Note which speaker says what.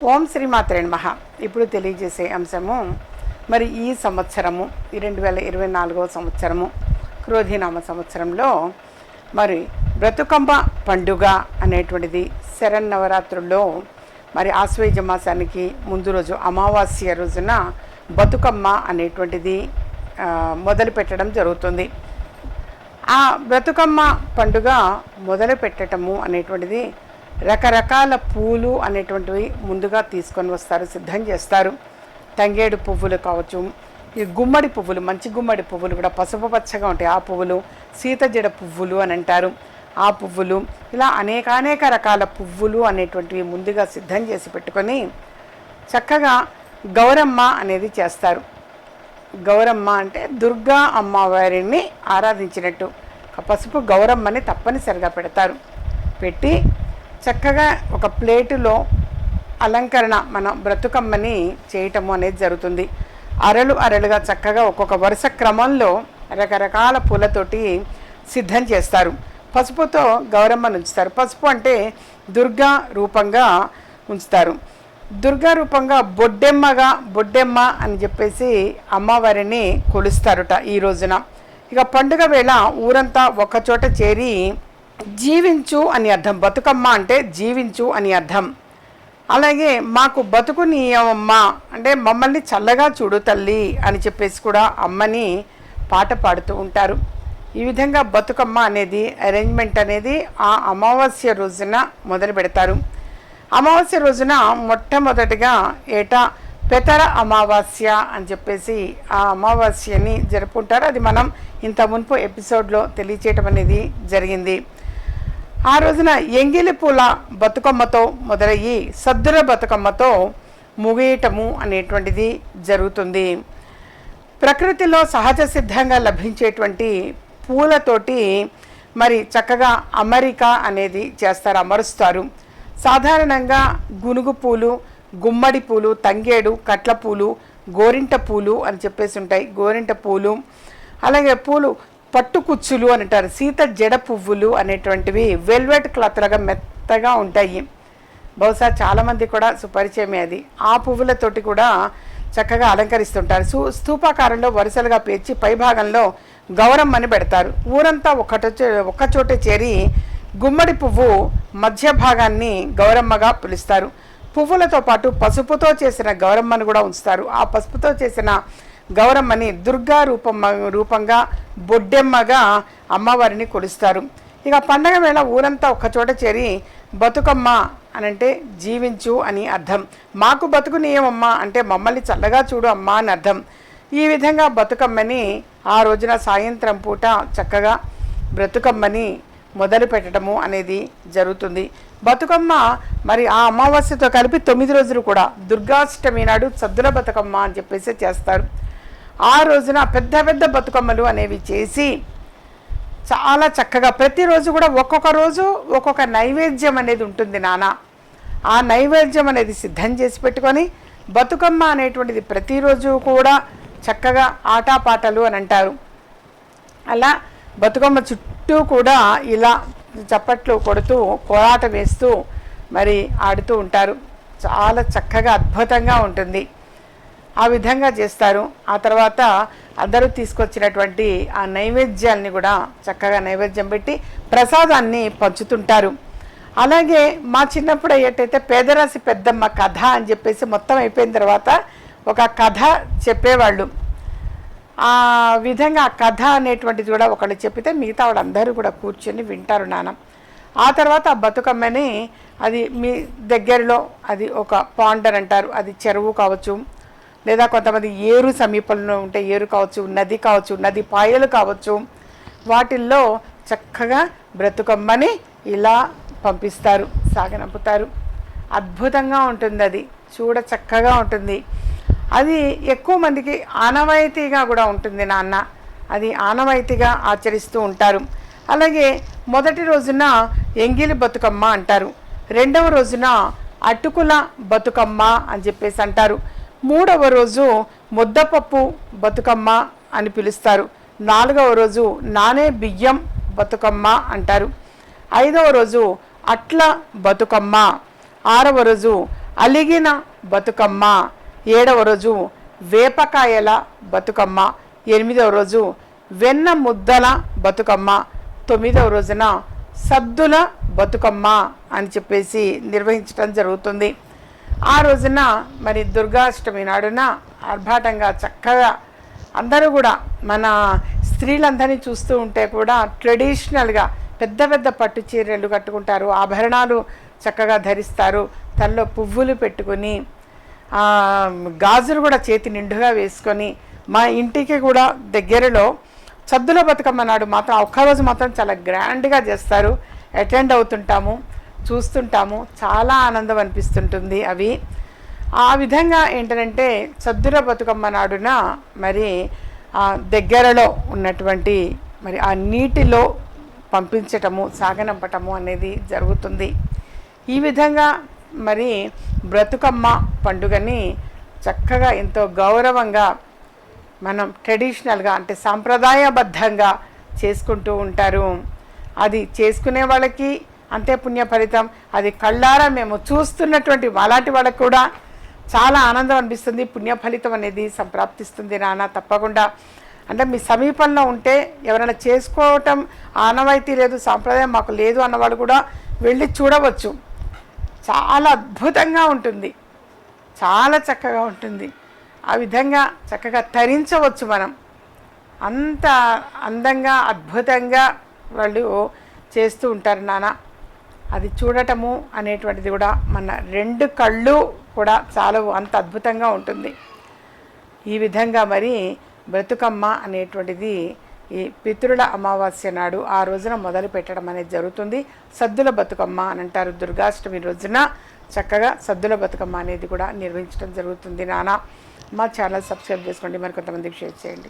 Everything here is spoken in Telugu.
Speaker 1: ఓం శ్రీమాత్రే మహా ఇప్పుడు తెలియజేసే అంశము మరి ఈ సంవత్సరము ఈ రెండు వేల ఇరవై నాలుగవ సంవత్సరము క్రోధినామ సంవత్సరంలో మరి బ్రతుకంబ పండుగ అనేటువంటిది శరన్నవరాత్రుల్లో మరి ఆశ్వయుజ మాసానికి ముందు రోజు అమావాస్య రోజున బతుకమ్మ అనేటువంటిది మొదలు పెట్టడం జరుగుతుంది. ఆ బ్రతుకమ్మ పండుగ మొదలు పెట్టడము అనేటువంటిది రకరకాల పూలు అనేటువంటివి ముందుగా తీసుకొని వస్తారు సిద్ధం చేస్తారు. తంగేడు పువ్వులు కావచ్చు ఈ గుమ్మడి పువ్వులు మంచి గుమ్మడి పువ్వులు కూడా పసుపు పచ్చగా ఉంటాయి. ఆ పువ్వులు సీతజడ పువ్వులు అని అంటారు. ఆ పువ్వులు ఇలా అనేకానేక రకాల పువ్వులు అనేటువంటివి ముందుగా సిద్ధం చేసి పెట్టుకొని చక్కగా గౌరమ్మ అనేది చేస్తారు. గౌరమ్మ అంటే దుర్గా అమ్మవారిని ఆరాధించినట్టు. పసుపు గౌరమ్మని తప్పనిసరిగా పెడతారు. పెట్టి చక్కగా ఒక ప్లేటులో అలంకరణ మన బ్రతుకమ్మని చేయటము అనేది జరుగుతుంది. అరలు అరలుగా చక్కగా ఒక్కొక్క వరుస క్రమంలో రకరకాల పూలతోటి సిద్ధం చేస్తారు. పసుపుతో గౌరమ్మను ఉంచుతారు. పసుపు అంటే దుర్గా రూపంగా ఉంచుతారు. దుర్గా రూపంగా బొడ్డెమ్మగా బొడ్డెమ్మ అని చెప్పేసి అమ్మవారిని కొలుస్తారట ఈ రోజున. ఇక పండుగ వేళ ఊరంతా ఒకచోట చేరి జీవించు అని అర్థం. బతుకమ్మ అంటే జీవించు అని అర్థం. అలాగే మాకు బతుకు నీయమ్మ అంటే మమ్మల్ని చల్లగా చూడు తల్లి అని చెప్పేసి కూడా అమ్మని పాట పాడుతూ ఉంటారు. ఈ విధంగా బతుకమ్మ అనేది అరేంజ్మెంట్ అనేది ఆ అమావాస్య రోజున మొదలు పెడతారు. అమావాస్య రోజున మొట్టమొదటిగా ఏటా పెతర అమావాస్య అని చెప్పేసి ఆ అమావాస్యని జరుపుకుంటారు. అది మనం ఇంత మునుపు ఎపిసోడ్లో తెలియచేయటం అనేది జరిగింది. ఆ రోజున ఎంగిలి పూల బతుకమ్మతో మొదలయ్యి సద్దుల బతుకమ్మతో ముగియటము అనేటువంటిది జరుగుతుంది. ప్రకృతిలో సహజ సిద్ధంగా లభించేటువంటి పూలతోటి మరి చక్కగా అమరిక అనేది చేస్తారు అమరుస్తారు. సాధారణంగా గునుగు పూలు గుమ్మడి పూలు తంగేడు కట్ల పూలు గోరింట పూలు అని చెప్పేసి ఉంటాయి. గోరింట పూలు అలాగే పూలు పట్టుకుచ్చులు అని అంటారు. సీత జడ పువ్వులు అనేటువంటివి వెల్వెట్ క్లాత్ లాగా మెత్తగా ఉంటాయి. బహుశా చాలామంది కూడా సుపరిచయమే అది. ఆ పువ్వులతోటి కూడా చక్కగా అలంకరిస్తుంటారు. సు స్తూపాకారంలో వరుసలుగా పేర్చి పైభాగంలో గౌరమ్మని పెడతారు. ఊరంతా ఒకటొచ్చే ఒక్కచోటే చేరి గుమ్మడి పువ్వు మధ్య భాగాన్ని గౌరమ్మగా పిలుస్తారు. పువ్వులతో పాటు పసుపుతో చేసిన గౌరమ్మను కూడా ఉంచుతారు. ఆ పసుపుతో చేసిన గౌరమ్మని దుర్గా రూపమ్మ రూపంగా బొడ్డెమ్మగా అమ్మవారిని కొలుస్తారు. ఇక పండగ వేళ ఊరంతా ఒక్కచోట చేరి బతుకమ్మ అనంటే జీవించు అని అర్థం. మాకు బతుకు నీయమమ్మ అంటే మమ్మల్ని చల్లగా చూడు అమ్మ అని అర్థం. ఈ విధంగా బతుకమ్మని ఆ రోజున సాయంత్రం పూట చక్కగా బ్రతుకమ్మని మొదలు పెట్టడము అనేది జరుగుతుంది. బతుకమ్మ మరి ఆ అమావాస్యతో కలిపి తొమ్మిది రోజులు కూడా. దుర్గాష్టమి నాడు సద్దుల బతుకమ్మ అని చెప్పేసి చేస్తారు. ఆ రోజున పెద్ద పెద్ద బతుకమ్మలు అనేవి చేసి చాలా చక్కగా ప్రతిరోజు కూడా ఒక్కొక్క రోజు ఒక్కొక్క నైవేద్యం అనేది ఉంటుంది నాన్న. ఆ నైవేద్యం అనేది సిద్ధం చేసి పెట్టుకొని బతుకమ్మ అనేటువంటిది ప్రతిరోజు కూడా చక్కగా ఆటాపాటలు అని అంటారు. అలా బతుకమ్మ చుట్టూ కూడా ఇలా చప్పట్లు కొడుతూ కోలాట వేస్తూ మరి ఆడుతూ ఉంటారు. చాలా చక్కగా అద్భుతంగా ఉంటుంది. ఆ విధంగా చేస్తారు. ఆ తర్వాత అందరూ తీసుకొచ్చినటువంటి ఆ నైవేద్యాన్ని కూడా చక్కగా నైవేద్యం పెట్టి ప్రసాదాన్ని పంచుతుంటారు. అలాగే మా చిన్నప్పుడు అయ్యేటైతే పేదరాశి పెద్దమ్మ కథ అని చెప్పేసి మొత్తం అయిపోయిన తర్వాత ఒక కథ చెప్పేవాళ్ళు. ఆ విధంగా ఆ కథ అనేటువంటిది కూడా ఒకళ్ళు చెప్పితే మిగతా వాళ్ళందరూ కూడా కూర్చొని వింటారు నాన్న. ఆ తర్వాత ఆ బతుకమ్మని అది మీ దగ్గరలో అది ఒక పాండర్ అంటారు. అది చెరువు కావచ్చు లేదా కొంతమంది ఏరు సమీపంలో ఉంటే ఏరు కావచ్చు నది కావచ్చు నది పాయలు కావచ్చు వాటిల్లో చక్కగా బ్రతుకమ్మని ఇలా పంపిస్తారు సాగనంపుతారు. అద్భుతంగా ఉంటుంది అది. చూడ చక్కగా ఉంటుంది. అది ఎక్కువ మందికి ఆనవాయితీగా కూడా ఉంటుంది నాన్న. అది ఆనవాయితీగా ఆచరిస్తూ ఉంటారు. అలాగే మొదటి రోజున ఎంగిలి బతుకమ్మ అంటారు. రెండవ రోజున అటుకుల బతుకమ్మ అని చెప్పేసి అంటారు. మూడవ రోజు ముద్దపప్పు బతుకమ్మ అని పిలుస్తారు. నాలుగవ రోజు నానే బియ్యం బతుకమ్మ అంటారు. ఐదవ రోజు అట్ల బతుకమ్మ. ఆరవ రోజు అలిగిన బతుకమ్మ. ఏడవ రోజు వేపకాయల బతుకమ్మ. ఎనిమిదవ రోజు వెన్న ముద్దల బతుకమ్మ. తొమ్మిదవ రోజున సద్దుల బతుకమ్మ అని చెప్పేసి నిర్వహించడం జరుగుతుంది. ఆ రోజున మరి దుర్గాష్టమి నాడున ఆర్భాటంగా చక్కగా అందరూ కూడా మన స్త్రీలందరినీ చూస్తూ ఉంటే కూడా ట్రెడిషనల్గా పెద్ద పెద్ద పట్టు చీరలు కట్టుకుంటారు. ఆభరణాలు చక్కగా ధరిస్తారు. తనలో పువ్వులు పెట్టుకొని గాజులు కూడా చేతి నిండుగా వేసుకొని మా ఇంటికి కూడా దగ్గరలో చద్దుల బతుకమ్మ నాడు మాత్రం ఒక్కరోజు మాత్రం చాలా గ్రాండ్గా చేస్తారు. అటెండ్ అవుతుంటాము. చూస్తుంటాము. చాలా ఆనందం అనిపిస్తుంటుంది అవి. ఆ విధంగా ఏంటంటే సద్దుర బతుకమ్మ నాడున మరి ఆ దగ్గరలో ఉన్నటువంటి మరి ఆ నీటిలో పంపించటము సాగనంపటము అనేది జరుగుతుంది. ఈ విధంగా మరి బ్రతుకమ్మ పండుగని చక్కగా ఎంతో గౌరవంగా మనం ట్రెడిషనల్గా అంటే సాంప్రదాయబద్ధంగా చేసుకుంటూ ఉంటారు. అది చేసుకునే వాళ్ళకి అంతే పుణ్య ఫలితం. అది కళ్ళారా మేము చూస్తున్నటువంటి అలాంటి వాళ్ళకు కూడా చాలా ఆనందం అనిపిస్తుంది. పుణ్య ఫలితం అనేది సంప్రాప్తిస్తుంది నాన్న తప్పకుండా. అంటే మీ సమీపంలో ఉంటే ఎవరైనా చేసుకోవటం ఆనవాయితీ లేదు సాంప్రదాయం మాకు లేదు అన్నవాళ్ళు కూడా వెళ్ళి చూడవచ్చు. చాలా అద్భుతంగా ఉంటుంది. చాలా చక్కగా ఉంటుంది. ఆ విధంగా చక్కగా తరించవచ్చు మనం. అంత అందంగా అద్భుతంగా వాళ్ళు చేస్తూ ఉంటారు నాన్న. అది చూడటము అనేటువంటిది కూడా మన రెండు కళ్ళు కూడా చాలా అంత అద్భుతంగా ఉంటుంది. ఈ విధంగా మరి బ్రతుకమ్మ అనేటువంటిది ఈ పితృల అమావాస్య నాడు ఆ రోజున మొదలు పెట్టడం అనేది జరుగుతుంది. సద్దుల బతుకమ్మ అని అంటారు దుర్గాష్టమి రోజున చక్కగా సద్దుల బతుకమ్మ అనేది కూడా నిర్వహించడం జరుగుతుంది. నానా మా ఛానల్ సబ్స్క్రైబ్ చేసుకోండి. మరి కొంతమందికి షేర్ చేయండి.